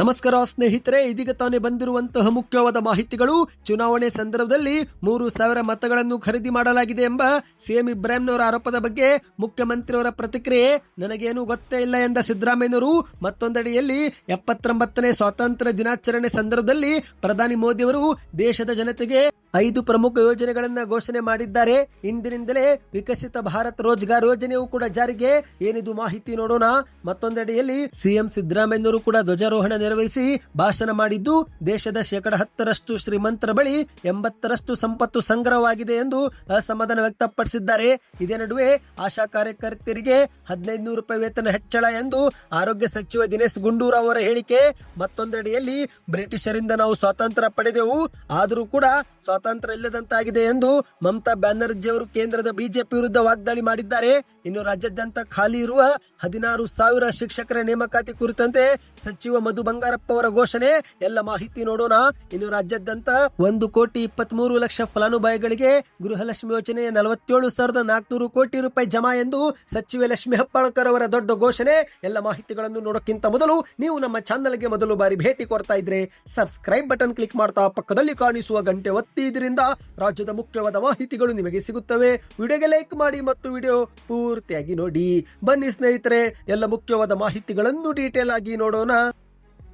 ನಮಸ್ಕಾರ ಸ್ನೇಹಿತರೆ, ಇದೀಗ ತಾನೇ ಬಂದಿರುವಂತಹ ಮುಖ್ಯವಾದ ಮಾಹಿತಿಗಳು. ಚುನಾವಣೆ ಸಂದರ್ಭದಲ್ಲಿ ಮೂರು ಸಾವಿರ ಮತಗಳನ್ನು ಖರೀದಿ ಮಾಡಲಾಗಿದೆ ಎಂಬ ಸಿಎಂ ಇಬ್ರಾಹಿಂನವರ ಆರೋಪದ ಬಗ್ಗೆ ಮುಖ್ಯಮಂತ್ರಿಯವರ ಪ್ರತಿಕ್ರಿಯೆ ನನಗೇನು ಗೊತ್ತೇ ಇಲ್ಲ ಎಂದ ಸಿದ್ದರಾಮಯ್ಯನವರು. ಮತ್ತೊಂದೆಡೆಯಲ್ಲಿ ಎಪ್ಪತ್ತೊಂಬತ್ತನೇ ಸ್ವಾತಂತ್ರ್ಯ ದಿನಾಚರಣೆ ಸಂದರ್ಭದಲ್ಲಿ ಪ್ರಧಾನಿ ಮೋದಿಯವರು ದೇಶದ ಜನತೆಗೆ ಐದು ಪ್ರಮುಖ ಯೋಜನೆಗಳನ್ನ ಘೋಷಣೆ ಮಾಡಿದ್ದಾರೆ. ಇಂದಿನಿಂದಲೇ ವಿಕಸಿತ ಭಾರತ್ ರೋಜ್ಗಾರ್ ಯೋಜನೆಯೂ ಕೂಡ ಜಾರಿಗೆ. ಏನಿದು ಮಾಹಿತಿ ನೋಡೋಣ. ಮತ್ತೊಂದೆಡೆಯಲ್ಲಿ ಸಿಎಂ ಸಿದ್ದರಾಮಯ್ಯನವರು ಕೂಡ ಧ್ವಜಾರೋಹಣ ನೆರವೇರಿಸಿ ಭಾಷಣ ಮಾಡಿದ್ದು, ದೇಶದ ಶೇಕಡ ಹತ್ತರಷ್ಟು ಶ್ರೀಮಂತರ ಬಳಿ ಎಂಬತ್ತರಷ್ಟು ಸಂಪತ್ತು ಸಂಗ್ರಹವಾಗಿದೆ ಎಂದು ಅಸಮಾಧಾನ ವ್ಯಕ್ತಪಡಿಸಿದ್ದಾರೆ. ಇದೇ ನಡುವೆ ಆಶಾ ಕಾರ್ಯಕರ್ತರಿಗೆ ಹದಿನೈದು ನೂರು ರೂಪಾಯಿ ವೇತನ ಹೆಚ್ಚಳ ಎಂದು ಆರೋಗ್ಯ ಸಚಿವ ದಿನೇಶ್ ಗುಂಡೂರಾವ್ ಅವರ ಹೇಳಿಕೆ. ಮತ್ತೊಂದೆಡೆಯಲ್ಲಿ ಬ್ರಿಟಿಷರಿಂದ ನಾವು ಸ್ವಾತಂತ್ರ್ಯ ಪಡೆದೆವು. ಆದರೂ ಕೂಡ ಸ್ವಾತಂತ್ರ್ಯ ಇಲ್ಲದಂತಾಗಿದೆ ಎಂದು ಮಮತಾ ಬ್ಯಾನರ್ಜಿ ಅವರು ಕೇಂದ್ರದ ಬಿಜೆಪಿ ವಿರುದ್ಧ ವಾಗ್ದಾಳಿ ಮಾಡಿದ್ದಾರೆ. ಇನ್ನು ರಾಜ್ಯಾದ್ಯಂತ ಖಾಲಿ ಇರುವ ಹದಿನಾರು ಸಾವಿರ ಶಿಕ್ಷಕರ ನೇಮಕಾತಿ ಕುರಿತಂತೆ ಸಚಿವ ಮಧು ಬಂಗಾರಪ್ಪ ಅವರ ಘೋಷಣೆ. ಎಲ್ಲ ಮಾಹಿತಿ ನೋಡೋಣ. ಇನ್ನು ರಾಜ್ಯಾದ್ಯಂತ ಒಂದು ಕೋಟಿ ಇಪ್ಪತ್ಮೂರು ಲಕ್ಷ ಫಲಾನುಭವಿಗಳಿಗೆ ಗೃಹಲಕ್ಷ್ಮಿ ಯೋಜನೆಯ ನಲವತ್ತೇಳು ಸಾವಿರದ ನಾಲ್ಕುನೂರು ಕೋಟಿ ರೂಪಾಯಿ ಜಮಾ ಎಂದು ಸಚಿವೆ ಲಕ್ಷ್ಮಿ ಹೆಬ್ಬಾಳ್ಕರ್ ಅವರ ದೊಡ್ಡ ಘೋಷಣೆ. ಎಲ್ಲ ಮಾಹಿತಿಗಳನ್ನು ನೋಡೋಕ್ಕಿಂತ ಮೊದಲು ನೀವು ನಮ್ಮ ಚಾನಲ್ಗೆ ಮೊದಲು ಬಾರಿ ಭೇಟಿ ಕೊಡ್ತಾ ಇದ್ರೆ ಸಬ್ಸ್ಕ್ರೈಬ್ ಬಟನ್ ಕ್ಲಿಕ್ ಮಾಡ್ತಾ ಪಕ್ಕದಲ್ಲಿ ಕಾಣಿಸುವ ಗಂಟೆ ಒತ್ತಿ ಇದರಿಂದ ರಾಜ್ಯದ ಮುಖ್ಯವಾದ ಮಾಹಿತಿಗಳು ನಿಮಗೆ ಸಿಗುತ್ತವೆ. ವಿಡಿಯೋಗೆ ಲೈಕ್ ಮಾಡಿ ಮತ್ತು ವಿಡಿಯೋ ಪೂರ್ತಿಯಾಗಿ ನೋಡಿ. ಬನ್ನಿ ಸ್ನೇಹಿತರೆ, ಎಲ್ಲ ಮುಖ್ಯವಾದ ಮಾಹಿತಿಗಳನ್ನು ಡೀಟೇಲ್ ಆಗಿ ನೋಡೋಣ.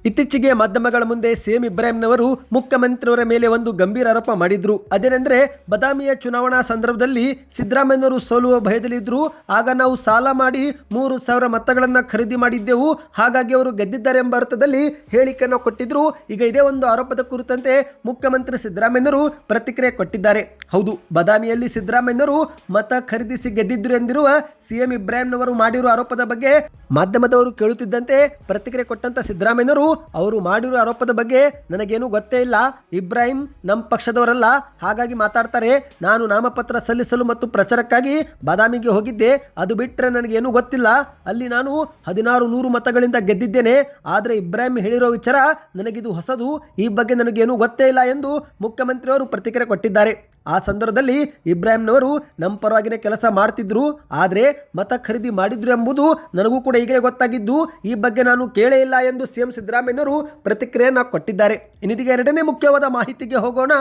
ಇತ್ತೀಚೆಗೆ ಮಾಧ್ಯಮಗಳ ಮುಂದೆ ಸಿಎಂ ಇಬ್ರಾಹಿಂನವರು ಮುಖ್ಯಮಂತ್ರಿಯವರ ಮೇಲೆ ಒಂದು ಗಂಭೀರ ಆರೋಪ ಮಾಡಿದ್ರು. ಅದೇನೆಂದರೆ, ಬದಾಮಿಯ ಚುನಾವಣಾ ಸಂದರ್ಭದಲ್ಲಿ ಸಿದ್ದರಾಮಯ್ಯನವರು ಸೋಲುವ ಭಯದಲ್ಲಿದ್ದರು ಆಗ ನಾವು ಸಾಲ ಮಾಡಿ ಮೂರು ಸಾವಿರ ಮತಗಳನ್ನು ಖರೀದಿ ಮಾಡಿದ್ದೆವು. ಹಾಗಾಗಿ ಅವರು ಗೆದ್ದಿದ್ದಾರೆ ಎಂಬ ಅರ್ಥದಲ್ಲಿ ಹೇಳಿಕೆಯನ್ನು ಕೊಟ್ಟಿದ್ರು. ಈಗ ಇದೇ ಒಂದು ಆರೋಪದ ಕುರಿತಂತೆ ಮುಖ್ಯಮಂತ್ರಿ ಸಿದ್ದರಾಮಯ್ಯನವರು ಪ್ರತಿಕ್ರಿಯೆ ಕೊಟ್ಟಿದ್ದಾರೆ. ಹೌದು, ಬದಾಮಿಯಲ್ಲಿ ಸಿದ್ದರಾಮಯ್ಯನವರು ಮತ ಖರೀದಿಸಿ ಗೆದ್ದಿದ್ರು ಎಂದಿರುವ ಸಿಎಂ ಇಬ್ರಾಹಿಂನವರು ಮಾಡಿರುವ ಆರೋಪದ ಬಗ್ಗೆ ಮಾಧ್ಯಮದವರು ಕೇಳುತ್ತಿದ್ದಂತೆ ಪ್ರತಿಕ್ರಿಯೆ ಕೊಟ್ಟಂತ ಸಿದ್ದರಾಮಯ್ಯನವರು ಅವರು ಮಾಡಿರೋ ಆರೋಪದ ಬಗ್ಗೆ ನನಗೇನು ಗೊತ್ತೇ ಇಲ್ಲ. ಇಬ್ರಾಹಿಂ ನಮ್ಮ ಪಕ್ಷದವರಲ್ಲ. ಹಾಗಾಗಿ ಮಾತಾಡ್ತಾರೆ. ನಾನು ನಾಮಪತ್ರ ಸಲ್ಲಿಸಲು ಮತ್ತು ಪ್ರಚಾರಕ್ಕಾಗಿ ಬಾದಾಮಿಗೆ ಹೋಗಿದ್ದೆ. ಅದು ಬಿಟ್ಟರೆ ನನಗೇನು ಗೊತ್ತಿಲ್ಲ. ಅಲ್ಲಿ ನಾನು ಹದಿನಾರು ನೂರು ಮತಗಳಿಂದ ಗೆದ್ದಿದ್ದೇನೆ. ಆದರೆ ಇಬ್ರಾಹಿಂ ಹೇಳಿರೋ ವಿಚಾರ ನನಗಿದು ಹೊಸದು. ಈ ಬಗ್ಗೆ ನನಗೇನು ಗೊತ್ತೇ ಇಲ್ಲ ಎಂದು ಮುಖ್ಯಮಂತ್ರಿಯವರು ಪ್ರತಿಕ್ರಿಯೆ ಕೊಟ್ಟಿದ್ದಾರೆ. ಆ ಸಂದರ್ಭದಲ್ಲಿ ಇಬ್ರಾಹಿಂನವರು ನಮ್ಮ ಪರವಾಗಿನೇ ಕೆಲಸ ಮಾಡ್ತಿದ್ರು, ಆದರೆ ಮತ ಖರೀದಿ ಮಾಡಿದ್ರು ಎಂಬುದು ನನಗೂ ಕೂಡ ಈಗಲೇ ಗೊತ್ತಾಗಿದ್ದು, ಈ ಬಗ್ಗೆ ನಾನು ಕೇಳೇ ಇಲ್ಲ ಎಂದು ಸಿಎಂ ಸಿದ್ದರಾಮಯ್ಯನವರು ಪ್ರತಿಕ್ರಿಯೆಯನ್ನು ಕೊಟ್ಟಿದ್ದಾರೆ. ಇನ್ನಿದೀಗ ಎರಡನೇ ಮುಖ್ಯವಾದ ಮಾಹಿತಿಗೆ ಹೋಗೋಣ.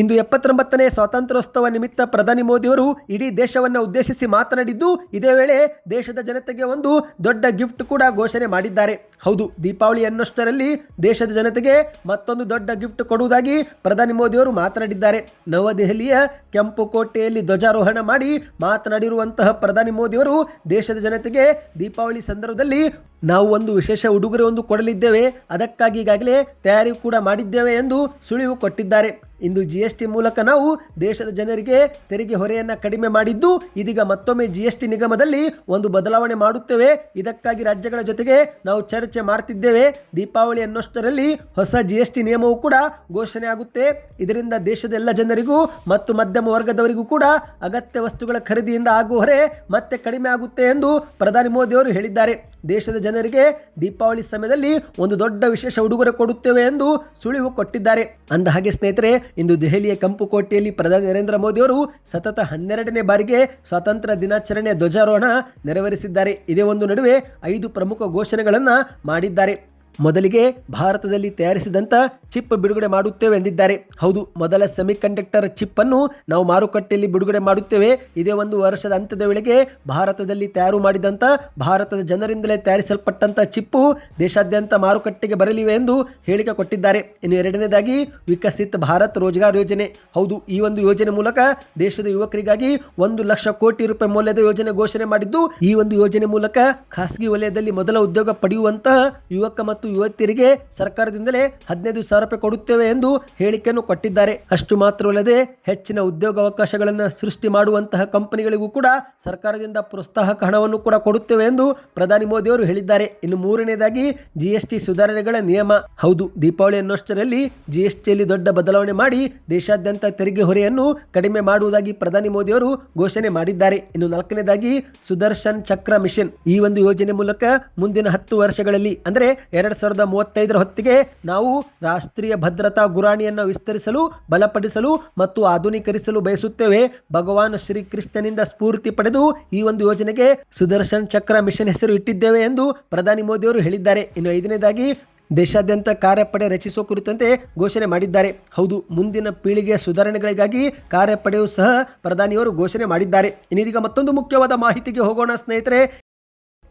ಇಂದು ಎಪ್ಪತ್ತೊಂಬತ್ತನೇ ಸ್ವಾತಂತ್ರ್ಯೋತ್ಸವ ನಿಮಿತ್ತ ಪ್ರಧಾನಿ ಮೋದಿಯವರು ಇಡೀ ದೇಶವನ್ನು ಉದ್ದೇಶಿಸಿ ಮಾತನಾಡಿದ್ದು, ಇದೇ ವೇಳೆ ದೇಶದ ಜನತೆಗೆ ಒಂದು ದೊಡ್ಡ ಗಿಫ್ಟ್ ಕೂಡ ಘೋಷಣೆ ಮಾಡಿದ್ದಾರೆ. ಹೌದು, ದೀಪಾವಳಿ ಅನ್ನೋಷ್ಟರಲ್ಲಿ ದೇಶದ ಜನತೆಗೆ ಮತ್ತೊಂದು ದೊಡ್ಡ ಗಿಫ್ಟ್ ಕೊಡುವುದಾಗಿ ಪ್ರಧಾನಿ ಮೋದಿಯವರು ಮಾತನಾಡಿದ್ದಾರೆ. ನವದೆಹಲಿಯ ಕೆಂಪು ಕೋಟೆಯಲ್ಲಿ ಧ್ವಜಾರೋಹಣ ಮಾಡಿ ಮಾತನಾಡಿರುವಂತಹ ಪ್ರಧಾನಿ ಮೋದಿಯವರು ದೇಶದ ಜನತೆಗೆ ದೀಪಾವಳಿ ಸಂದರ್ಭದಲ್ಲಿ ನಾವು ಒಂದು ವಿಶೇಷ ಉಡುಗೊರೆ ಒಂದು ಕೊಡಲಿದ್ದೇವೆ, ಅದಕ್ಕಾಗಿ ಈಗಾಗಲೇ ತಯಾರಿ ಕೂಡ ಮಾಡಿದ್ದೇವೆ ಎಂದು ಸುಳಿವು ಕೊಟ್ಟಿದ್ದಾರೆ. ಇಂದು ಜಿ ಎಸ್ ಟಿ ಮೂಲಕ ನಾವು ದೇಶದ ಜನರಿಗೆ ತೆರಿಗೆ ಹೊರೆಯನ್ನು ಕಡಿಮೆ ಮಾಡಿದ್ದು, ಇದೀಗ ಮತ್ತೊಮ್ಮೆ ಜಿ ಎಸ್ ಟಿ ನಿಗಮದಲ್ಲಿ ಒಂದು ಬದಲಾವಣೆ ಮಾಡುತ್ತೇವೆ. ಇದಕ್ಕಾಗಿ ರಾಜ್ಯಗಳ ಜೊತೆಗೆ ನಾವು ಚರ್ಚೆ ಮಾಡ್ತಿದ್ದೇವೆ. ದೀಪಾವಳಿ ಅನ್ನೋಷ್ಟರಲ್ಲಿ ಹೊಸ ಜಿ ಎಸ್ ಟಿ ನಿಯಮವೂ ಕೂಡ ಘೋಷಣೆ ಆಗುತ್ತೆ. ಇದರಿಂದ ದೇಶದ ಎಲ್ಲ ಜನರಿಗೂ ಮತ್ತು ಮಧ್ಯಮ ವರ್ಗದವರಿಗೂ ಕೂಡ ಅಗತ್ಯ ವಸ್ತುಗಳ ಖರೀದಿಯಿಂದ ಆಗುವ ಹೊರೆ ಮತ್ತೆ ಕಡಿಮೆ ಆಗುತ್ತೆ ಎಂದು ಪ್ರಧಾನಿ ಮೋದಿ ಅವರು ಹೇಳಿದ್ದಾರೆ. ದೇಶದ ಜನರಿಗೆ ದೀಪಾವಳಿ ಸಮಯದಲ್ಲಿ ಒಂದು ದೊಡ್ಡ ವಿಶೇಷ ಉಡುಗೊರೆ ಕೊಡುತ್ತೇವೆ ಎಂದು ಸುಳಿವು ಕೊಟ್ಟಿದ್ದಾರೆ. ಅಂದ ಹಾಗೆ ಸ್ನೇಹಿತರೆ, ಇಂದು ದೆಹಲಿಯ ಕೆಂಪು ಕೋಟೆಯಲ್ಲಿ ಪ್ರಧಾನಿ ನರೇಂದ್ರ ಮೋದಿ ಅವರು ಸತತ ಹನ್ನೆರಡನೇ ಬಾರಿಗೆ ಸ್ವಾತಂತ್ರ್ಯ ದಿನಾಚರಣೆ ಧ್ವಜಾರೋಹಣ ನೆರವೇರಿಸಿದ್ದಾರೆ. ಇದೇ ಒಂದು ನಡುವೆ ಐದು ಪ್ರಮುಖ ಘೋಷಣೆಗಳನ್ನು ಮಾಡಿದ್ದಾರೆ. ಮೊದಲಿಗೆ ಭಾರತದಲ್ಲಿ ತಯಾರಿಸಿದಂಥ ಚಿಪ್ ಬಿಡುಗಡೆ ಮಾಡುತ್ತೇವೆ ಎಂದಿದ್ದಾರೆ. ಹೌದು, ಮೊದಲ ಸೆಮಿಕಂಡಕ್ಟರ್ ಚಿಪ್ ಅನ್ನು ನಾವು ಮಾರುಕಟ್ಟೆಯಲ್ಲಿ ಬಿಡುಗಡೆ ಮಾಡುತ್ತೇವೆ. ಇದೇ ಒಂದು ವರ್ಷದ ಅಂತ್ಯದ ವೇಳೆಗೆ ಭಾರತದಲ್ಲಿ ತಯಾರು ಮಾಡಿದಂಥ ಭಾರತದ ಜನರಿಂದಲೇ ತಯಾರಿಸಲ್ಪಟ್ಟಂಥ ಚಿಪ್ಪು ದೇಶಾದ್ಯಂತ ಮಾರುಕಟ್ಟೆಗೆ ಬರಲಿವೆ ಎಂದು ಹೇಳಿಕೆ ಕೊಟ್ಟಿದ್ದಾರೆ. ಇನ್ನು ಎರಡನೇದಾಗಿ ವಿಕಸಿತ್ ಭಾರತ್ ರೋಜ್ಗಾರ್ ಯೋಜನೆ. ಹೌದು, ಈ ಒಂದು ಯೋಜನೆ ಮೂಲಕ ದೇಶದ ಯುವಕರಿಗಾಗಿ ಒಂದು ಲಕ್ಷ ಕೋಟಿ ರೂಪಾಯಿ ಮೌಲ್ಯದ ಯೋಜನೆ ಘೋಷಣೆ ಮಾಡಿದ್ದು, ಈ ಒಂದು ಯೋಜನೆ ಮೂಲಕ ಖಾಸಗಿ ವಲಯದಲ್ಲಿ ಮೊದಲ ಉದ್ಯೋಗ ಪಡೆಯುವಂತಹ ಯುವಕ ಮತ್ತು ಯುವತಿಯರಿಗೆ ಸರ್ಕಾರದಿಂದಲೇ ಹದಿನೈದು ಸಾವಿರ ರೂಪಾಯಿ ಕೊಡುತ್ತೇವೆ ಎಂದು ಹೇಳಿಕೆಯನ್ನು ಕೊಟ್ಟಿದ್ದಾರೆ. ಅಷ್ಟು ಮಾತ್ರವಲ್ಲದೆ ಹೆಚ್ಚಿನ ಉದ್ಯೋಗಾವಕಾಶಗಳನ್ನು ಸೃಷ್ಟಿ ಮಾಡುವಂತಹ ಕಂಪನಿಗಳಿಗೂ ಕೂಡ ಸರ್ಕಾರದಿಂದ ಪ್ರೋತ್ಸಾಹಕ ಹಣವನ್ನು ಕೂಡ ಕೊಡುತ್ತೇವೆ ಎಂದು ಪ್ರಧಾನಿ ಮೋದಿ ಅವರು ಹೇಳಿದ್ದಾರೆ. ಇನ್ನು ಮೂರನೇದಾಗಿ ಜಿಎಸ್ಟಿ ಸುಧಾರಣೆಗಳ ನಿಯಮ. ಹೌದು, ದೀಪಾವಳಿ ಅನ್ನೋಷ್ಟರಲ್ಲಿ ಜಿಎಸ್ಟಿಯಲ್ಲಿ ದೊಡ್ಡ ಬದಲಾವಣೆ ಮಾಡಿ ದೇಶಾದ್ಯಂತ ತೆರಿಗೆ ಹೊರೆಯನ್ನು ಕಡಿಮೆ ಮಾಡುವುದಾಗಿ ಪ್ರಧಾನಿ ಮೋದಿ ಅವರು ಘೋಷಣೆ ಮಾಡಿದ್ದಾರೆ. ಇನ್ನು ನಾಲ್ಕನೇದಾಗಿ ಸುದರ್ಶನ್ ಚಕ್ರ ಮಿಷನ್. ಈ ಒಂದು ಯೋಜನೆ ಮೂಲಕ ಮುಂದಿನ ಹತ್ತು ವರ್ಷಗಳಲ್ಲಿ, ಅಂದರೆ ಎರಡ್ ಸಾವಿರದ ಮೂವತ್ತೈದರ ಹೊತ್ತಿಗೆ ನಾವು ರಾಷ್ಟ್ರೀಯ ಭದ್ರತಾ ಗುರಾಣಿಯನ್ನು ವಿಸ್ತರಿಸಲು, ಬಲಪಡಿಸಲು ಮತ್ತು ಆಧುನೀಕರಿಸಲು ಬಯಸುತ್ತೇವೆ. ಭಗವಾನ್ ಶ್ರೀಕೃಷ್ಣನಿಂದ ಸ್ಫೂರ್ತಿ ಪಡೆದು ಈ ಒಂದು ಯೋಜನೆಗೆ ಸುದರ್ಶನ್ ಚಕ್ರ ಮಿಷನ್ ಹೆಸರು ಇಟ್ಟಿದ್ದೇವೆ ಎಂದು ಪ್ರಧಾನಿ ಮೋದಿಯವರು ಹೇಳಿದ್ದಾರೆ. ಇನ್ನು ಐದನೇದಾಗಿ, ದೇಶಾದ್ಯಂತ ಕಾರ್ಯಪಡೆ ರಚಿಸುವ ಕುರಿತಂತೆ ಘೋಷಣೆ ಮಾಡಿದ್ದಾರೆ. ಹೌದು, ಮುಂದಿನ ಪೀಳಿಗೆಯ ಸುಧಾರಣೆಗಳಿಗಾಗಿ ಕಾರ್ಯಪಡೆಯು ಸಹ ಪ್ರಧಾನಿಯವರು ಘೋಷಣೆ ಮಾಡಿದ್ದಾರೆ. ಇನ್ನೀಗ ಮತ್ತೊಂದು ಮುಖ್ಯವಾದ ಮಾಹಿತಿಗೆ ಹೋಗೋಣ ಸ್ನೇಹಿತರೆ.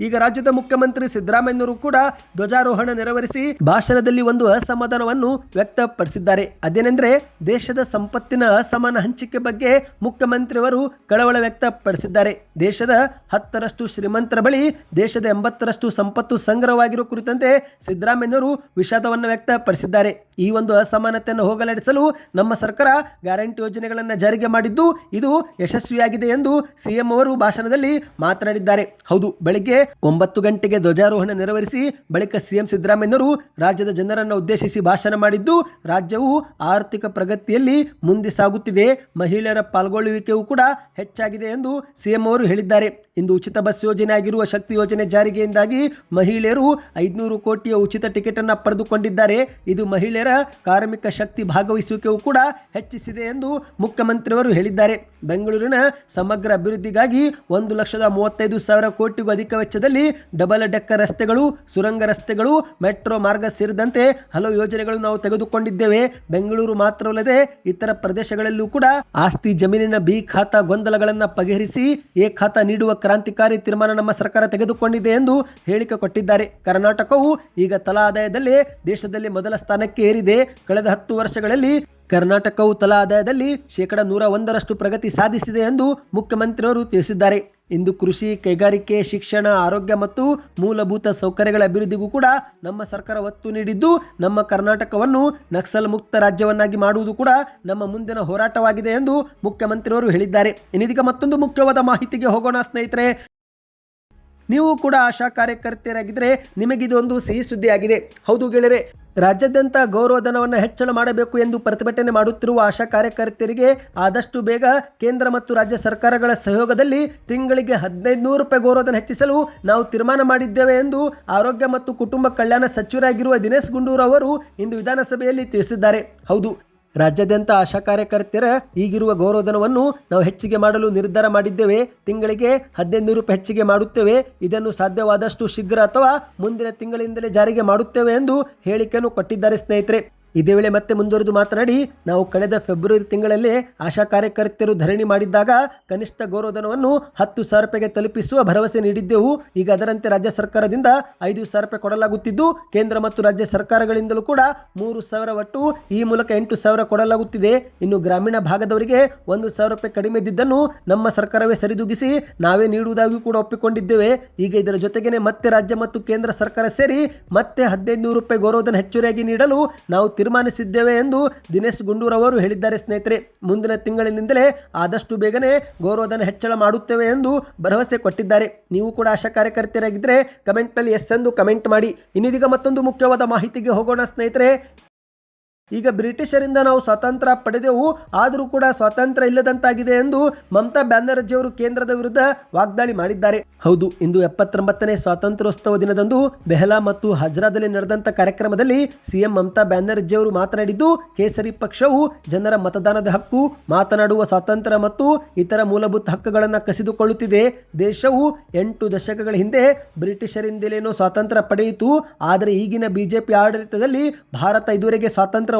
ಈಗ ರಾಜ್ಯದ ಮುಖ್ಯಮಂತ್ರಿ ಸಿದ್ದರಾಮಯ್ಯನವರು ಕೂಡ ಧ್ವಜಾರೋಹಣ ನೆರವೇರಿಸಿ ಭಾಷಣದಲ್ಲಿ ಒಂದು ಅಸಮಾಧಾನವನ್ನು ವ್ಯಕ್ತಪಡಿಸಿದ್ದಾರೆ. ಅದೇನೆಂದ್ರೆ ದೇಶದ ಸಂಪತ್ತಿನ ಅಸಮಾನ ಹಂಚಿಕೆ ಬಗ್ಗೆ ಮುಖ್ಯಮಂತ್ರಿಯವರು ಕಳವಳ ವ್ಯಕ್ತಪಡಿಸಿದ್ದಾರೆ. ದೇಶದ ಹತ್ತರಷ್ಟು ಶ್ರೀಮಂತರ ಬಳಿ ದೇಶದ ಎಂಬತ್ತರಷ್ಟು ಸಂಪತ್ತು ಸಂಗ್ರಹವಾಗಿರುವ ಕುರಿತಂತೆ ಸಿದ್ದರಾಮಯ್ಯನವರು ವಿಷಾದವನ್ನು ವ್ಯಕ್ತಪಡಿಸಿದ್ದಾರೆ. ಈ ಒಂದು ಅಸಮಾನತೆಯನ್ನು ಹೋಗಲಾಡಿಸಲು ನಮ್ಮ ಸರ್ಕಾರ ಗ್ಯಾರಂಟಿ ಯೋಜನೆಗಳನ್ನು ಜಾರಿಗೆ ಮಾಡಿದ್ದು ಇದು ಯಶಸ್ವಿಯಾಗಿದೆ ಎಂದು ಸಿಎಂ ಅವರು ಭಾಷಣದಲ್ಲಿ ಮಾತನಾಡಿದ್ದಾರೆ. ಹೌದು, ಬೆಳಗ್ಗೆ ಒಂಬತ್ತು ಗಂಟೆಗೆ ಧ್ವಜಾರೋಹಣ ನೆರವೇರಿಸಿ ಬಳಿಕ ಸಿಎಂ ಸಿದ್ದರಾಮಯ್ಯನವರು ರಾಜ್ಯದ ಜನರನ್ನು ಉದ್ದೇಶಿಸಿ ಭಾಷಣ ಮಾಡಿದ್ದು, ರಾಜ್ಯವು ಆರ್ಥಿಕ ಪ್ರಗತಿಯಲ್ಲಿ ಮುಂದೆ ಸಾಗುತ್ತಿದೆ. ಮಹಿಳೆಯರ ಪಾಲ್ಗೊಳ್ಳುವಿಕೆಯೂ ಕೂಡ ಹೆಚ್ಚಾಗಿದೆ ಎಂದು ಸಿಎಂ ಅವರು ಹೇಳಿದ್ದಾರೆ. ಇಂದು ಉಚಿತ ಬಸ್ ಯೋಜನೆ ಆಗಿರುವ ಶಕ್ತಿ ಯೋಜನೆ ಜಾರಿಗೆಯಿಂದಾಗಿ ಮಹಿಳೆಯರು ಐದುನೂರು ಕೋಟಿಯ ಉಚಿತ ಟಿಕೆಟ್ ಅನ್ನು ಪಡೆದುಕೊಂಡಿದ್ದಾರೆ. ಇದು ಮಹಿಳೆಯರ ಕಾರ್ಮಿಕ ಶಕ್ತಿ ಭಾಗವಹಿಸುವಿಕೆಯೂ ಕೂಡ ಹೆಚ್ಚಿಸಿದೆ ಎಂದು ಮುಖ್ಯಮಂತ್ರಿಯವರು ಹೇಳಿದ್ದಾರೆ. ಬೆಂಗಳೂರಿನ ಸಮಗ್ರ ಅಭಿವೃದ್ಧಿಗಾಗಿ ಒಂದು ಲಕ್ಷದ ಮೂವತ್ತೈದು ಸಾವಿರ ಕೋಟಿಗೂ ಅಧಿಕ ವೆಚ್ಚದಲ್ಲಿ ಡಬಲ್ ಡೆಕ್ಕರ್ ರಸ್ತೆಗಳು, ಸುರಂಗ ರಸ್ತೆಗಳು ಮೆಟ್ರೋ ಮಾರ್ಗ ಸೇರಿದಂತೆ ಹಲವು ಯೋಜನೆಗಳು ನಾವು ತೆಗೆದುಕೊಂಡಿದ್ದೇವೆ. ಬೆಂಗಳೂರು ಮಾತ್ರವಲ್ಲದೆ ಇತರ ಪ್ರದೇಶಗಳಲ್ಲೂ ಕೂಡ ಆಸ್ತಿ ಜಮೀನಿನ ಬಿ ಖಾತಾ ಗೊಂದಲಗಳನ್ನು ಬಗೆಹರಿಸಿ ಎ ಖಾತಾ ನೀಡುವ ಕ್ರಾಂತಿಕಾರಿ ತೀರ್ಮಾನ ನಮ್ಮ ಸರ್ಕಾರ ತೆಗೆದುಕೊಂಡಿದೆ ಎಂದು ಹೇಳಿಕೆ ಕೊಟ್ಟಿದ್ದಾರೆ. ಕರ್ನಾಟಕವು ಈಗ ತಲಾ ಆದಾಯದಲ್ಲಿ ದೇಶದಲ್ಲಿ ಮೊದಲ ಸ್ಥಾನಕ್ಕೆ ಏರಿದೆ ಕಳೆದ ಹತ್ತು ವರ್ಷಗಳಲ್ಲಿ ಕರ್ನಾಟಕವು ತಲಾ ಆದಾಯದಲ್ಲಿ ಶೇಕಡ ನೂರ ಒಂದರಷ್ಟು ಪ್ರಗತಿ ಸಾಧಿಸಿದೆ ಎಂದು ಮುಖ್ಯಮಂತ್ರಿಯವರು ತಿಳಿಸಿದ್ದಾರೆ. ಇಂದು ಕೃಷಿ, ಕೈಗಾರಿಕೆ, ಶಿಕ್ಷಣ, ಆರೋಗ್ಯ ಮತ್ತು ಮೂಲಭೂತ ಸೌಕರ್ಯಗಳ ಅಭಿವೃದ್ಧಿಗೂ ಕೂಡ ನಮ್ಮ ಸರ್ಕಾರ ಒತ್ತು ನೀಡಿದ್ದು, ನಮ್ಮ ಕರ್ನಾಟಕವನ್ನು ನಕ್ಸಲ್ ಮುಕ್ತ ರಾಜ್ಯವನ್ನಾಗಿ ಮಾಡುವುದು ಕೂಡ ನಮ್ಮ ಮುಂದಿನ ಹೋರಾಟವಾಗಿದೆ ಎಂದು ಮುಖ್ಯಮಂತ್ರಿಯವರು ಹೇಳಿದ್ದಾರೆ. ಇನ್ನಿದೀಗ ಮತ್ತೊಂದು ಮುಖ್ಯವಾದ ಮಾಹಿತಿಗೆ ಹೋಗೋಣ ಸ್ನೇಹಿತರೆ. ನೀವು ಕೂಡ ಆಶಾ ಕಾರ್ಯಕರ್ತೆಯರಾಗಿದ್ದರೆ ನಿಮಗಿದೊಂದು ಸಿಹಿ ಸುದ್ದಿಯಾಗಿದೆ. ಹೌದು ಗೆಳೆಯರೆ ರಾಜ್ಯಾದ್ಯಂತ ಗೌರವಧನವನ್ನು ಹೆಚ್ಚಳ ಮಾಡಬೇಕು ಎಂದು ಪ್ರತಿಭಟನೆ ಮಾಡುತ್ತಿರುವ ಆಶಾ ಕಾರ್ಯಕರ್ತರಿಗೆ ಆದಷ್ಟು ಬೇಗ ಕೇಂದ್ರ ಮತ್ತು ರಾಜ್ಯ ಸರ್ಕಾರಗಳ ಸಹಯೋಗದಲ್ಲಿ ತಿಂಗಳಿಗೆ ಹದಿನೈದು ನೂರು ರೂಪಾಯಿ ಗೌರವಧನ ಹೆಚ್ಚಿಸಲು ನಾವು ತೀರ್ಮಾನ ಮಾಡಿದ್ದೇವೆ ಎಂದು ಆರೋಗ್ಯ ಮತ್ತು ಕುಟುಂಬ ಕಲ್ಯಾಣ ಸಚಿವರಾಗಿರುವ ದಿನೇಶ್ ಗುಂಡೂರು ಅವರು ಇಂದು ವಿಧಾನಸಭೆಯಲ್ಲಿ ತಿಳಿಸಿದ್ದಾರೆ. ಹೌದು ರಾಜ್ಯಾದ್ಯಂತ ಆಶಾ ಕಾರ್ಯಕರ್ತರ ಈಗಿರುವ ಗೌರವಧನವನ್ನು ನಾವು ಹೆಚ್ಚಿಗೆ ಮಾಡಲು ನಿರ್ಧಾರ ಮಾಡಿದ್ದೇವೆ. ತಿಂಗಳಿಗೆ ಹದಿನೈದು ರೂಪಾಯಿ ಹೆಚ್ಚಿಗೆ ಮಾಡುತ್ತೇವೆ. ಇದನ್ನು ಸಾಧ್ಯವಾದಷ್ಟು ಶೀಘ್ರ ಅಥವಾ ಮುಂದಿನ ತಿಂಗಳಿಂದಲೇ ಜಾರಿಗೆ ಮಾಡುತ್ತೇವೆ ಎಂದು ಹೇಳಿಕೆಯನ್ನು ಕೊಟ್ಟಿದ್ದಾರೆ ಸ್ನೇಹಿತರೆ. ಇದೇ ವೇಳೆ ಮತ್ತೆ ಮುಂದುವರೆದು ಮಾತನಾಡಿ, ನಾವು ಕಳೆದ ಫೆಬ್ರವರಿ ತಿಂಗಳಲ್ಲೇ ಆಶಾ ಕಾರ್ಯಕರ್ತೆಯರು ಧರಣಿ ಮಾಡಿದ್ದಾಗ ಕನಿಷ್ಠ ಗೌರವಧನವನ್ನು ಹತ್ತು ಸಾವಿರ ರೂಪಾಯಿಗೆ ತಲುಪಿಸುವ ಭರವಸೆ ನೀಡಿದ್ದೆವು. ಈಗ ಅದರಂತೆ ರಾಜ್ಯ ಸರ್ಕಾರದಿಂದ ಐದು ಸಾವಿರ ರೂಪಾಯಿ ಕೊಡಲಾಗುತ್ತಿದ್ದು, ಕೇಂದ್ರ ಮತ್ತು ರಾಜ್ಯ ಸರ್ಕಾರಗಳಿಂದಲೂ ಕೂಡ ಮೂರು ಸಾವಿರ ಒಟ್ಟು ಈ ಮೂಲಕ ಎಂಟು ಸಾವಿರ ಕೊಡಲಾಗುತ್ತಿದೆ. ಇನ್ನು ಗ್ರಾಮೀಣ ಭಾಗದವರಿಗೆ ಒಂದು ಸಾವಿರ ರೂಪಾಯಿ ಕಡಿಮೆ ಇದ್ದಿದ್ದನ್ನು ನಮ್ಮ ಸರ್ಕಾರವೇ ಸರಿದೂಗಿಸಿ ನಾವೇ ನೀಡುವುದಾಗಿ ಕೂಡ ಒಪ್ಪಿಕೊಂಡಿದ್ದೇವೆ. ಈಗ ಇದರ ಜೊತೆಗೇನೆ ಮತ್ತೆ ರಾಜ್ಯ ಮತ್ತು ಕೇಂದ್ರ ಸರ್ಕಾರ ಸೇರಿ ಮತ್ತೆ ಹದಿನೈದು ನೂರು ರೂಪಾಯಿ ಗೌರವಧನ ಹೆಚ್ಚುವರಿಯಾಗಿ ನೀಡಲು ನಾವು ತೀರ್ಮಾನಿಸಿದ್ದೇವೆ ಎಂದು ದಿನೇಶ್ ಗುಂಡೂರವರು ಹೇಳಿದ್ದಾರೆ ಸ್ನೇಹಿತರೆ. ಮುಂದಿನ ತಿಂಗಳಿನಿಂದಲೇ ಆದಷ್ಟು ಬೇಗನೆ ಗೌರವಧನ ಹೆಚ್ಚಳ ಮಾಡುತ್ತೇವೆ ಎಂದು ಭರವಸೆ ಕೊಟ್ಟಿದ್ದಾರೆ. ನೀವು ಕೂಡ ಆಶಾ ಕಾರ್ಯಕರ್ತರಾಗಿದ್ದರೆ ಕಮೆಂಟ್ನಲ್ಲಿ ಎಸ್ ಎಂದು ಕಮೆಂಟ್ ಮಾಡಿ. ಇನ್ನಿದೀಗ ಮತ್ತೊಂದು ಮುಖ್ಯವಾದ ಮಾಹಿತಿಗೆ ಹೋಗೋಣ ಸ್ನೇಹಿತರೆ. ಈಗ ಬ್ರಿಟಿಷರಿಂದ ನಾವು ಸ್ವಾತಂತ್ರ್ಯ ಪಡೆದೆವು, ಆದರೂ ಕೂಡ ಸ್ವಾತಂತ್ರ್ಯ ಇಲ್ಲದಂತಾಗಿದೆ ಎಂದು ಮಮತಾ ಬ್ಯಾನರ್ಜಿ ಅವರು ಕೇಂದ್ರದ ವಿರುದ್ಧ ವಾಗ್ದಾಳಿ ಮಾಡಿದ್ದಾರೆ. ಹೌದು, ಇಂದು ಎಪ್ಪತ್ತೊಂಬತ್ತನೇ ಸ್ವಾತಂತ್ರ್ಯೋತ್ಸವ ದಿನದಂದು ಬೆಹಲಾ ಮತ್ತು ಹಜ್ರಾದಲ್ಲಿ ನಡೆದಂತ ಕಾರ್ಯಕ್ರಮದಲ್ಲಿ ಸಿಎಂ ಮಮತಾ ಬ್ಯಾನರ್ಜಿ ಅವರು ಮಾತನಾಡಿದ್ದು, ಕೇಸರಿ ಪಕ್ಷವು ಜನರ ಮತದಾನದ ಹಕ್ಕು, ಮಾತನಾಡುವ ಸ್ವಾತಂತ್ರ್ಯ ಮತ್ತು ಇತರ ಮೂಲಭೂತ ಹಕ್ಕುಗಳನ್ನು ಕಸಿದುಕೊಳ್ಳುತ್ತಿದೆ. ದೇಶವು ಎಂಟು ದಶಕಗಳ ಹಿಂದೆ ಬ್ರಿಟಿಷರಿಂದಲೇನೋ ಸ್ವಾತಂತ್ರ್ಯ ಪಡೆಯಿತು, ಆದರೆ ಈಗಿನ ಬಿಜೆಪಿ ಆಡಳಿತದಲ್ಲಿ ಭಾರತ ಇದುವರೆಗೆ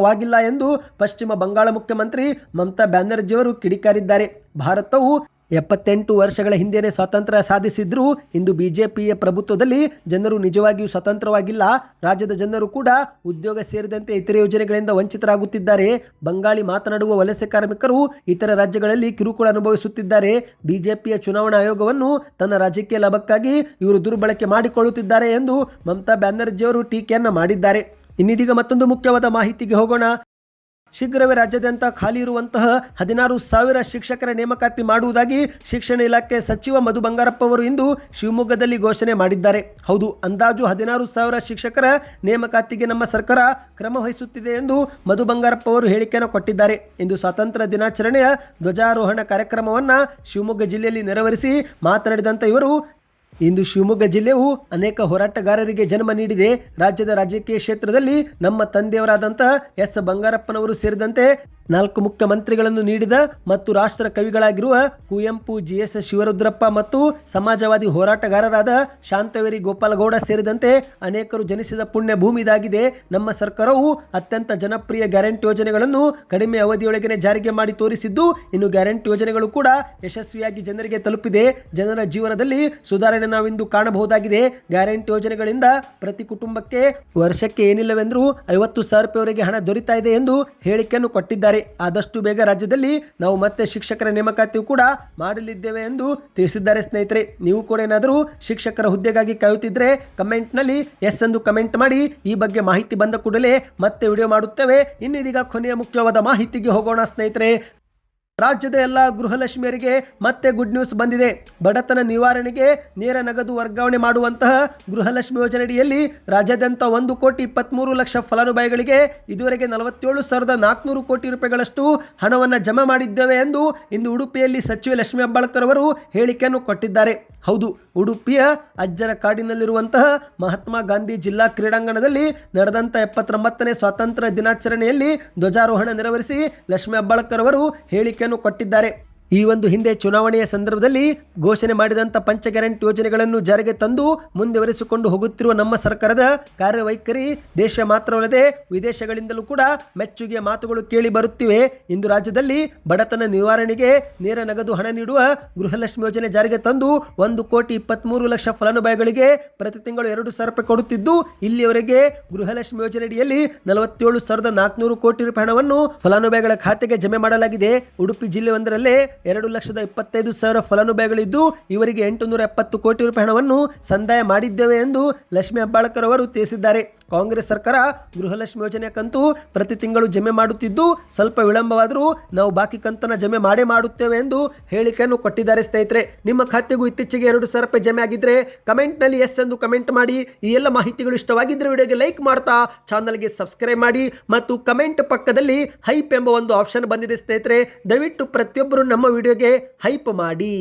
ಸ್ವಾತಂತ್ರ್ಯವಾಗಿಲ್ಲ ಎಂದು ಪಶ್ಚಿಮ ಬಂಗಾಳ ಮುಖ್ಯಮಂತ್ರಿ ಮಮತಾ ಬ್ಯಾನರ್ಜಿಯವರು ಕಿಡಿಕಾರಿದ್ದಾರೆ. ಭಾರತವು ಎಪ್ಪತ್ತೆಂಟು ವರ್ಷಗಳ ಹಿಂದೆಯೇ ಸ್ವಾತಂತ್ರ್ಯ ಸಾಧಿಸಿದ್ರೂ ಇಂದು ಬಿಜೆಪಿಯ ಪ್ರಭುತ್ವದಲ್ಲಿ ಜನರು ನಿಜವಾಗಿಯೂ ಸ್ವತಂತ್ರವಾಗಿಲ್ಲ. ರಾಜ್ಯದ ಜನರು ಕೂಡ ಉದ್ಯೋಗ ಸೇರಿದಂತೆ ಇತರೆ ಯೋಜನೆಗಳಿಂದ ವಂಚಿತರಾಗುತ್ತಿದ್ದಾರೆ. ಬಂಗಾಳಿ ಮಾತನಾಡುವ ವಲಸೆ ಕಾರ್ಮಿಕರು ಇತರ ರಾಜ್ಯಗಳಲ್ಲಿ ಕಿರುಕುಳ ಅನುಭವಿಸುತ್ತಿದ್ದಾರೆ. ಬಿಜೆಪಿಯ ಚುನಾವಣಾ ಆಯೋಗವನ್ನು ತನ್ನ ರಾಜಕೀಯ ಲಾಭಕ್ಕಾಗಿ ಇವರು ದುರ್ಬಳಕೆ ಮಾಡಿಕೊಳ್ಳುತ್ತಿದ್ದಾರೆ ಎಂದು ಮಮತಾ ಬ್ಯಾನರ್ಜಿಯವರು ಟೀಕೆಯನ್ನು ಮಾಡಿದ್ದಾರೆ. ಇನ್ನಿದೀಗ ಮತ್ತೊಂದು ಮುಖ್ಯವಾದ ಮಾಹಿತಿಗೆ ಹೋಗೋಣ. ಶೀಘ್ರವೇ ರಾಜ್ಯಾದ್ಯಂತ ಖಾಲಿ ಇರುವಂತಹ ಹದಿನಾರು ಸಾವಿರ ಶಿಕ್ಷಕರ ನೇಮಕಾತಿ ಮಾಡುವುದಾಗಿ ಶಿಕ್ಷಣ ಇಲಾಖೆ ಸಚಿವ ಮಧು ಬಂಗಾರಪ್ಪ ಅವರು ಇಂದು ಶಿವಮೊಗ್ಗದಲ್ಲಿ ಘೋಷಣೆ ಮಾಡಿದ್ದಾರೆ. ಹೌದು, ಅಂದಾಜು ಹದಿನಾರು ಸಾವಿರ ಶಿಕ್ಷಕರ ನೇಮಕಾತಿಗೆ ನಮ್ಮ ಸರ್ಕಾರ ಕ್ರಮ ವಹಿಸುತ್ತಿದೆ ಎಂದು ಮಧು ಬಂಗಾರಪ್ಪ ಅವರು ಹೇಳಿಕೆಯನ್ನು ಕೊಟ್ಟಿದ್ದಾರೆ. ಇಂದು ಸ್ವಾತಂತ್ರ್ಯ ದಿನಾಚರಣೆಯ ಧ್ವಜಾರೋಹಣ ಕಾರ್ಯಕ್ರಮವನ್ನು ಶಿವಮೊಗ್ಗ ಜಿಲ್ಲೆಯಲ್ಲಿ ನೆರವೇರಿಸಿ ಮಾತನಾಡಿದಂಥ ಇವರು ಇಂದು ಶಿವಮೊಗ್ಗ ಜಿಲ್ಲೆಯು ಅನೇಕ ಹೋರಾಟಗಾರರಿಗೆ ಜನ್ಮ ನೀಡಿದೆ. ರಾಜ್ಯದ ರಾಜಕೀಯ ಕ್ಷೇತ್ರದಲ್ಲಿ ನಮ್ಮ ತಂದೆಯವರಾದಂತಹ ಎಸ್ ಬಂಗಾರಪ್ಪನವರು ಸೇರಿದಂತೆ ನಾಲ್ಕು ಮುಖ್ಯಮಂತ್ರಿಗಳನ್ನು ನೀಡಿದ ಮತ್ತು ರಾಷ್ಟ್ರ ಕವಿಗಳಾಗಿರುವ ಕುವೆಂಪು, ಜಿ ಎಸ್ ಶಿವರುದ್ರಪ್ಪ ಮತ್ತು ಸಮಾಜವಾದಿ ಹೋರಾಟಗಾರರಾದ ಶಾಂತವೇರಿ ಗೋಪಾಲಗೌಡ ಸೇರಿದಂತೆ ಅನೇಕರು ಜನಿಸಿದ ಪುಣ್ಯ ಭೂಮಿ ಇದಾಗಿದೆ ನಮ್ಮ ಸರ್ಕಾರವು ಅತ್ಯಂತ ಜನಪ್ರಿಯ ಗ್ಯಾರಂಟಿ ಯೋಜನೆಗಳನ್ನು ಕಡಿಮೆ ಅವಧಿಯೊಳಗೆ ಜಾರಿಗೆ ಮಾಡಿ ತೋರಿಸಿದ್ದು, ಇನ್ನು ಗ್ಯಾರಂಟಿ ಯೋಜನೆಗಳು ಕೂಡ ಯಶಸ್ವಿಯಾಗಿ ಜನರಿಗೆ ತಲುಪಿದೆ. ಜನರ ಜೀವನದಲ್ಲಿ ಸುಧಾರಣೆ ನಾವಿಂದು ಕಾಣಬಹುದಾಗಿದೆ. ಗ್ಯಾರಂಟಿ ಯೋಜನೆಗಳಿಂದ ಪ್ರತಿ ಕುಟುಂಬಕ್ಕೆ ವರ್ಷಕ್ಕೆ ಏನಿಲ್ಲವೆಂದರೂ ಐವತ್ತು ಸಾವಿರ ರೂಪಾಯಿವರೆಗೆ ಹಣ ದೊರೀತಾ ಇದೆ ಎಂದು ಹೇಳಿಕೆಯನ್ನು ಕೊಟ್ಟಿದ್ದಾರೆ. ಆದಷ್ಟು ಬೇಗ ರಾಜ್ಯದಲ್ಲಿ ನಾವು ಮತ್ತೆ ಶಿಕ್ಷಕರ ನೇಮಕಾತಿ ಕೂಡ ಮಾಡಲಿದ್ದೇವೆ ಎಂದು ತಿಳಿಸಿದ್ದಾರೆ ಸ್ನೇಹಿತರೆ. ನೀವು ಕೂಡ ಏನಾದರೂ ಶಿಕ್ಷಕರ ಹುದ್ದೆಗಾಗಿ ಕಾಯುತ್ತಿದ್ದರೆ ಕಮೆಂಟ್ನಲ್ಲಿ ಎಸ್ ಎಂದು ಕಮೆಂಟ್ ಮಾಡಿ. ಈ ಬಗ್ಗೆ ಮಾಹಿತಿ ಬಂದ ಕೂಡಲೇ ಮತ್ತೆ ವಿಡಿಯೋ ಮಾಡುತ್ತೇವೆ. ಇನ್ನಿದೀಗ ಕೊನೆಯ ಮುಖ್ಯವಾದ ಮಾಹಿತಿಗೆ ಹೋಗೋಣ ಸ್ನೇಹಿತರೆ. ರಾಜ್ಯದ ಎಲ್ಲ ಗೃಹಲಕ್ಷ್ಮಿಯರಿಗೆ ಮತ್ತೆ ಗುಡ್ ನ್ಯೂಸ್ ಬಂದಿದೆ. ಬಡತನ ನಿವಾರಣೆಗೆ ನೇರ ನಗದು ವರ್ಗಾವಣೆ ಮಾಡುವಂತಹ ಗೃಹಲಕ್ಷ್ಮಿ ಯೋಜನೆಯಡಿಯಲ್ಲಿ ರಾಜ್ಯಾದ್ಯಂತ ಒಂದು ಕೋಟಿ ಇಪ್ಪತ್ತ್ಮೂರು ಲಕ್ಷ ಫಲಾನುಭವಿಗಳಿಗೆ ಇದುವರೆಗೆ ನಲವತ್ತೇಳು ಸಾವಿರದ ನಾಲ್ಕುನೂರು ಕೋಟಿ ರೂಪಾಯಿಗಳಷ್ಟು ಹಣವನ್ನು ಜಮಾ ಮಾಡಿದ್ದೇವೆ ಎಂದು ಇಂದು ಉಡುಪಿಯಲ್ಲಿ ಸಚಿವೆ ಲಕ್ಷ್ಮೀ ಹೆಬ್ಬಾಳ್ಕರ್ ಅವರು ಹೇಳಿಕೆಯನ್ನು ಕೊಟ್ಟಿದ್ದಾರೆ. ಹೌದು, ಉಡುಪಿಯ ಅಜ್ಜರ ಕಾಡಿನಲ್ಲಿರುವಂತಹ ಮಹಾತ್ಮ ಗಾಂಧಿ ಜಿಲ್ಲಾ ಕ್ರೀಡಾಂಗಣದಲ್ಲಿ ನಡೆದಂಥ ಎಪ್ಪತ್ತೊಂಬತ್ತನೇ ಸ್ವಾತಂತ್ರ್ಯ ದಿನಾಚರಣೆಯಲ್ಲಿ ಧ್ವಜಾರೋಹಣ ನೆರವೇರಿಸಿ ಲಕ್ಷ್ಮೀ ಹೆಬ್ಬಾಳ್ಕರ್ ಅವರು ಹೇಳಿಕೆಯನ್ನು ಕೊಟ್ಟಿದ್ದಾರೆ. ಈ ಒಂದು ಹಿಂದೆ ಚುನಾವಣೆಯ ಸಂದರ್ಭದಲ್ಲಿ ಘೋಷಣೆ ಮಾಡಿದಂಥ ಪಂಚ ಗ್ಯಾರಂಟಿ ಯೋಜನೆಗಳನ್ನು ಜಾರಿಗೆ ತಂದು ಮುಂದುವರಿಸಿಕೊಂಡು ಹೋಗುತ್ತಿರುವ ನಮ್ಮ ಸರ್ಕಾರದ ಕಾರ್ಯವೈಖರಿ ದೇಶ ಮಾತ್ರವಲ್ಲದೆ ವಿದೇಶಗಳಿಂದಲೂ ಕೂಡ ಮೆಚ್ಚುಗೆಯ ಮಾತುಗಳು ಕೇಳಿ ಬರುತ್ತಿವೆ. ಇಂದು ರಾಜ್ಯದಲ್ಲಿ ಬಡತನ ನಿವಾರಣೆಗೆ ನೇರ ನಗದು ಹಣ ನೀಡುವ ಗೃಹಲಕ್ಷ್ಮಿ ಯೋಜನೆ ಜಾರಿಗೆ ತಂದು ಒಂದು ಕೋಟಿ ಇಪ್ಪತ್ತ್ಮೂರು ಲಕ್ಷ ಫಲಾನುಭವಿಗಳಿಗೆ ಪ್ರತಿ ತಿಂಗಳು ಎರಡು ಸಾವಿರ ರೂಪಾಯಿ ಕೊಡುತ್ತಿದ್ದು, ಇಲ್ಲಿಯವರೆಗೆ ಗೃಹಲಕ್ಷ್ಮಿ ಯೋಜನೆಯಡಿಯಲ್ಲಿ ನಲವತ್ತೇಳು ಸಾವಿರದ ನಾಲ್ಕುನೂರು ಕೋಟಿ ರೂಪಾಯಿ ಹಣವನ್ನು ಫಲಾನುಭವಿಗಳ ಖಾತೆಗೆ ಜಮೆ ಮಾಡಲಾಗಿದೆ. ಉಡುಪಿ ಜಿಲ್ಲೆ ಒಂದರಲ್ಲೇ ಎರಡು ಲಕ್ಷದ ಇಪ್ಪತ್ತೈದು ಸಾವಿರ ಫಲಾನುಭವಿಗಳಿದ್ದು, ಇವರಿಗೆ ಎಂಟುನೂರ ಎಪ್ಪತ್ತು ಕೋಟಿ ರೂಪಾಯಿ ಹಣವನ್ನು ಸಂದಾಯ ಮಾಡಿದ್ದೇವೆ ಎಂದು ಲಕ್ಷ್ಮಿ ಹೆಬ್ಬಾಳ್ಕರ್ ಅವರು ತಿಳಿಸಿದ್ದಾರೆ. ಕಾಂಗ್ರೆಸ್ ಸರ್ಕಾರ ಗೃಹಲಕ್ಷ್ಮಿ ಯೋಜನೆಯ ಕಂತು ಪ್ರತಿ ತಿಂಗಳು ಜಮೆ ಮಾಡುತ್ತಿದ್ದು, ಸ್ವಲ್ಪ ವಿಳಂಬವಾದರೂ ನಾವು ಬಾಕಿ ಕಂತನ್ನು ಜಮೆ ಮಾಡೇ ಮಾಡುತ್ತೇವೆ ಎಂದು ಹೇಳಿಕೆಯನ್ನು ಕೊಟ್ಟಿದ್ದಾರೆ ಸ್ನೇಹಿತರೆ. ನಿಮ್ಮ ಖಾತೆಗೂ ಇತ್ತೀಚೆಗೆ ಎರಡು ಸಾವಿರ ರೂಪಾಯಿ ಜಮೆ ಆಗಿದ್ರೆ ಕಮೆಂಟ್ನಲ್ಲಿ ಎಸ್ ಎಂದು ಕಮೆಂಟ್ ಮಾಡಿ. ಈ ಎಲ್ಲ ಮಾಹಿತಿಗಳು ಇಷ್ಟವಾಗಿದ್ದರೆ ವಿಡಿಯೋಗೆ ಲೈಕ್ ಮಾಡ್ತಾ, ಚಾನಲ್ಗೆ ಸಬ್ಸ್ಕ್ರೈಬ್ ಮಾಡಿ ಮತ್ತು ಕಮೆಂಟ್ ಪಕ್ಕದಲ್ಲಿ ಹೈಪ್ ಎಂಬ ಒಂದು ಆಪ್ಷನ್ ಬಂದಿದೆ ಸ್ನೇಹಿತರೆ. ದಯವಿಟ್ಟು ಪ್ರತಿಯೊಬ್ಬರು ನಮ್ಮ ವಿಡಿಯೋಗೆ ಹೈಪ್ ಮಾಡಿ.